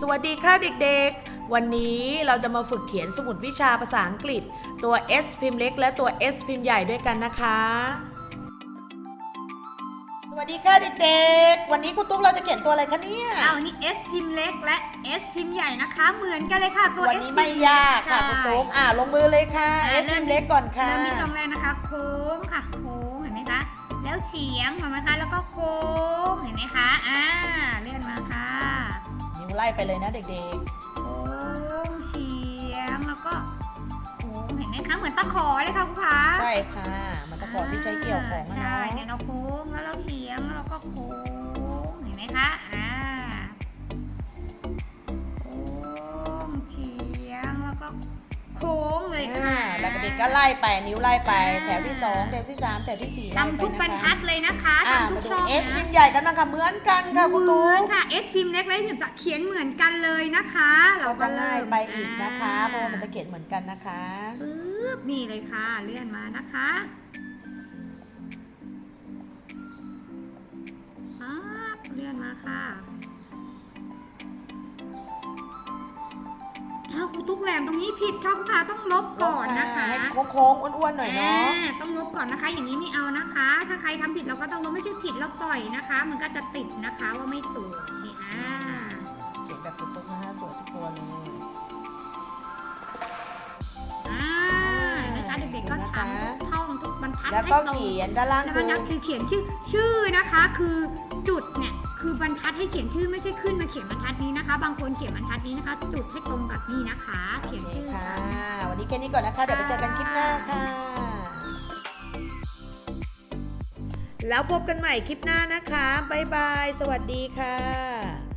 สวัสดีค่ะเด็กๆ วันนี้เราจะมาฝึกเขียนสมุดวิชาภาษาอังกฤษ ตัว S พิมพ์เล็ก และตัว S พิมพ์ใหญ่ด้วยกันนะคะ สวัสดีค่ะเด็กๆ วันนี้คุณตุ๊กเราจะเขียนตัวอะไรคะเนี่ยเอาอันนี้ S พิมพ์เล็กและ S พิมพ์ใหญ่นะคะ เหมือนกันเลยค่ะตัว วัน S นี้ไม่ยากค่ะคุณตุ๊กอ่าลงมือเลยค่ะ S พิมพ์เล็กก่อนค่ะ เริ่มที่ช่องแรกนะคะ โค้งค่ะ โค้งเห็นไหมคะ แล้วเฉียงเห็นไหมคะ แล้วก็โค้ ไล่ไปเลยนะเด็กโค้งเฉียงแล้วก็โค้งเห็นไหมคะเหมือนตะขอเลยค่ะคุณผาๆ ใช่ค่ะ มันตะขอที่ใช้เกี่ยวของนะใช่เนาะเนี่ยเราโค้งแล้วเราเฉียงแล้วเราก็โค้งเห็นไหมคะอ่าโค้งเฉียงแล้วก็โค้ งเลยอ่าค่ะแล้วเด็กก็ไล่ไปนิ้วไล่ไปอ่าแถวที่สองแถวที่สามแถวที่สี่ไล่ไปทำทุกบรรนะคะทัดเลยนะคะอ่าทำทุมากดูช่อง S นะพิมพ์ใหญ่กันนะคะเหมือนกันค่ะคุณเหตุ๊มือนกค่ะ S พิมพ์เล็กและพิมพ์จะเขียนเหมือนกันเลยนะคะ เราเราก็จะเริ่ง่ายมไปอีกนะคะเพราะว่ามันจะเขียนเหมือนกันนะคะปึ๊บนี่เลยค่ะเลื่อนมานะคะปั๊บเลื่อนมาค่ะ อ้าวครูตุ๊กแหลมตรงนี้ผิดค่ะคุณพาต้องลบก่อนนะคะให้โค้งๆอ้วนๆหน่อยเนาะอ่ต้องลบก่อนนะคะ อย่างนี้ไม่เอานะคะ ถ้าใครทำผิดเราก็ต้องลบไม่ใช่ผิดแล้วปล่อยนะคะ มันก็จะติดนะคะว่าไม่สวยอ่าเขียนแบบคุณตุ๊กนะคะสวยทุกตัวเลยอ่านะคะเด็กๆก็ทำทุกท่องทุกบรรทัดแล้วให้ก็ตรงเขียนด้านล่างแล้วคืก็อนะคือเขียนชื่อชื่อนะคะ คือจุดเนี่ย คือบรรทัดให้เขียนชื่อไม่ใช่ขึ้นมาเขียนบรรทัดนี้นะคะ บางคนเขียนบรรทัดนี้นะคะ จุดให้ตรงกับนี่นะคะ เขียนชื่อค่ะซ้ำวันนี้แค่นี้ก่อนนะคะ เดี๋ยวไปเจอกันคลิปหน้าค่ะ แล้วพบกันใหม่คลิปหน้านะคะ บ๊ายบาย สวัสดีค่ะ